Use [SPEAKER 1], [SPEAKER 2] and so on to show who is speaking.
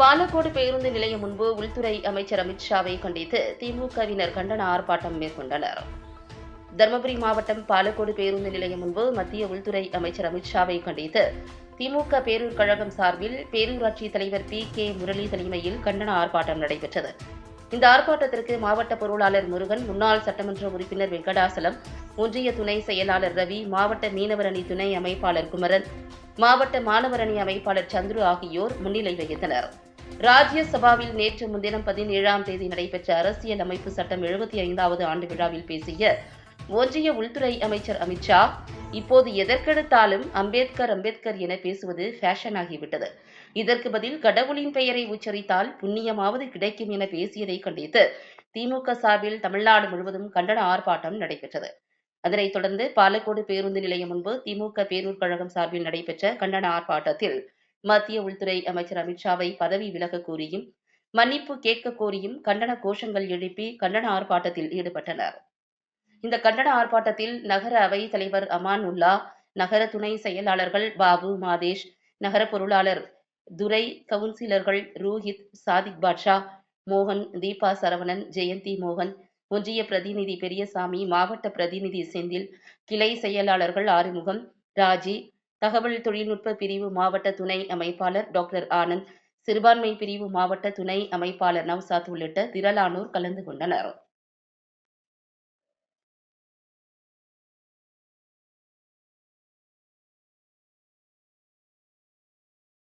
[SPEAKER 1] பாலக்கோடு பேருந்து நிலையம் முன்பு உள்துறை அமைச்சர் அமித்ஷாவை கண்டித்து திமுகவினர் கண்டன ஆர்ப்பாட்டம் மேற்கொண்டனர். தருமபுரி மாவட்டம் பாலக்கோடு பேருந்து நிலையம் முன்பு மத்திய உள்துறை அமைச்சர் அமித்ஷாவை கண்டித்து திமுக பேரூர் கழகம் சார்பில் பேரூராட்சி தலைவர் பி. கே. முரளி தலைமையில் கண்டன ஆர்ப்பாட்டம் நடைபெற்றது. இந்த ஆர்ப்பாட்டத்திற்கு மாவட்ட பொருளாளர் முருகன் முன்னாள் சட்டமன்ற உறுப்பினர் வெங்கடாசலம் ஒன்றிய துணை செயலாளர் ரவி மாவட்ட மீனவர் அணி துணை அமைப்பாளர் குமரன் மாவட்ட மாணவர் அணி அமைப்பாளர் சந்துரு ஆகியோர் முன்னிலை வகித்தனர். ராஜ்யசபாவில் நேற்று முன்தினம் பதினேழாம் தேதி நடைபெற்ற அரசியல் அமைப்பு சட்டம் எழுபத்தி ஐந்தாவது ஆண்டு விழாவில் பேசிய ஒன்றிய உள்துறை அமைச்சர் அமித்ஷா இப்போது எதற்கெடுத்தாலும் அம்பேத்கர் அம்பேத்கர் என பேசுவது ஃபேஷன் ஆகிவிட்டது. இதற்கு பதில் கடவுளின் பெயரை உச்சரித்தால் புண்ணியமாவது கிடைக்கும் என பேசியதை கண்டித்து திமுக சார்பில் தமிழ்நாடு முழுவதும் கண்டன ஆர்ப்பாட்டம் நடைபெற்றது. அதனைத் தொடர்ந்து பாலக்கோடு பேருந்து நிலையம் முன்பு திமுக பேரூர் கழகம் சார்பில் நடைபெற்ற கண்டன ஆர்ப்பாட்டத்தில் மத்திய உள்துறை அமைச்சர் அமித்ஷாவை பதவி விலக கோரியும் மன்னிப்பு கேட்க கோரியும் கண்டன கோஷங்கள் எழுப்பி கண்டன ஆர்ப்பாட்டத்தில் ஈடுபட்டனர். இந்த கண்டன ஆர்ப்பாட்டத்தில் நகர அவை தலைவர் அமான் உல்லா நகர துணை செயலாளர்கள் பாபு மாதேஷ் நகர பொருளாளர் துரை கவுன்சிலர்கள் ரூஹித் சாதிக் பாட்ஷா மோகன் தீபா சரவணன் ஜெயந்தி மோகன் ஒன்றிய பிரதிநிதி பெரியசாமி மாவட்ட பிரதிநிதி செந்தில் கிளை செயலாளர்கள் ஆறுமுகம் ராஜி தகவல் தொழில்நுட்ப பிரிவு மாவட்ட துணை அமைப்பாளர் டாக்டர் ஆனந்த் சிறுபான்மை பிரிவு மாவட்ட துணை அமைப்பாளர் நவ்சாத் உள்ளிட்ட திரளானோர் கலந்து கொண்டனர்.